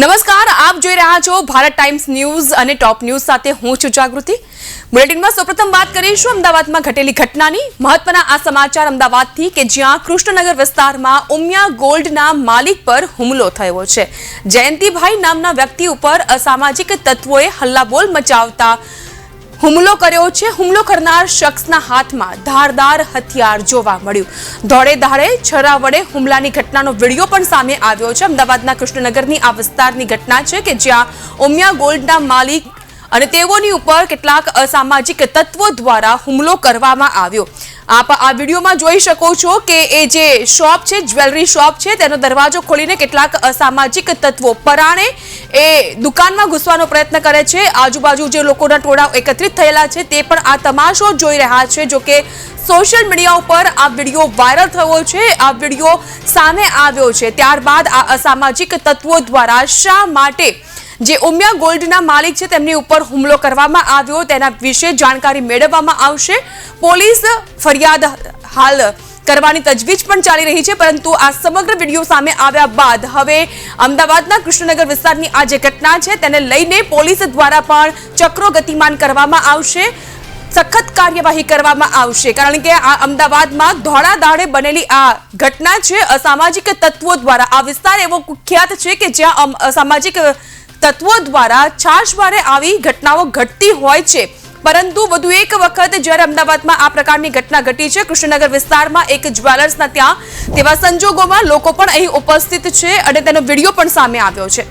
નમસ્કાર, આપ જોઈ રહ્યા છો ભારત ટાઈમ્સ ન્યૂઝ અને ટોપ ન્યૂઝ સાથે હું છું જાગૃતિ. બુલેટિનમાં સૌપ્રથમ વાત કરીશું અમદાવાદમાં ઘટેલી ઘટનાની. મહત્વના આ સમાચાર અમદાવાદથી કે જ્યાં કૃષ્ણનગર વિસ્તારમાં ઉમિયા ગોલ્ડના માલિક પર હુમલો થયો છે. જયંતિભાઈ નામના વ્યક્તિ ઉપર અસામાજિક તત્વોએ હલ્લાબોલ મચાવતા હુમલો કર્યો છે. હુમલો કરનાર શખ્સના હાથમાં ધારદાર હથિયાર જોવા મળ્યું. ધોળે ધાડે છરા વડે હુમલાની ઘટનાનો વીડિયો પણ સામે આવ્યો છે. અમદાવાદના કૃષ્ણનગરની આ વિસ્તારની ઘટના છે કે જ્યાં ઉમિયા ગોલ્ડના માલિક અને તેઓની ઉપર કેટલાક અસામાજિક તત્વો દ્વારા હુમલો કરવામાં આવ્યો. આપ આ વિડીયોમાં જોઈ શકો છો કે એ જે શોપ છે, જ્વેલરી શોપ છે, તેનો દરવાજો ખોલીને કેટલાક અસામાજિક તત્વો પરાણે એ દુકાનમાં ઘૂસવાનો પ્રયત્ન કરે છે. આજુબાજુ જે લોકોના ટોળા એકત્રિત થયેલા છે, તે પણ આ તમાશો જોઈ રહ્યા છે જોકે સોશિયલ મીડિયા ઉપર આ વીડિયો વાયરલ થયો છે, આ વીડિયો સામે આવ્યો છે. ત્યારબાદ આ અસામાજિક તત્વો દ્વારા શા માટે જે ઉમિયા ગોલ્ડના માલિક છે, તેમની ઉપર હુમલો કરવામાં આવ્યો. તેના વિશે જાણકારી મેળવવામાં આવશે. પોલીસ ફરિયાદ હાલ કરવાની તજવીજ પણ ચાલી રહી છે, પરંતુ આ સમગ્ર વીડિયો સામે આવ્યા બાદ હવે અમદાવાદના કૃષ્ણનગર વિસ્તારની આ જે ઘટના છે, તેને લઈને પોલીસ દ્વારા પણ ચક્રો ગતિમાન કરવામાં આવશે. સખત કાર્યવાહી કરવામાં આવશે, કારણ કે આ અમદાવાદમાં ધોળા બનેલી આ ઘટના છે. અસામાજિક તત્વો દ્વારા આ વિસ્તાર એવો કુખ્યાત છે કે જ્યાં અસામાજિક તત્વો દ્વારા છાશવારે આવી ઘટનાઓ ઘટતી હોય છે. પરંતુ વધુ એક વખત જ્યારે અમદાવાદમાં આ પ્રકારની ઘટના ઘટી છે, કૃષ્ણનગર વિસ્તારમાં એક જ્વેલર્સના ત્યાં તેવા સંજોગોમાં લોકો પણ અહીં ઉપસ્થિત છે અને તેનો વીડિયો પણ સામે આવ્યો છે.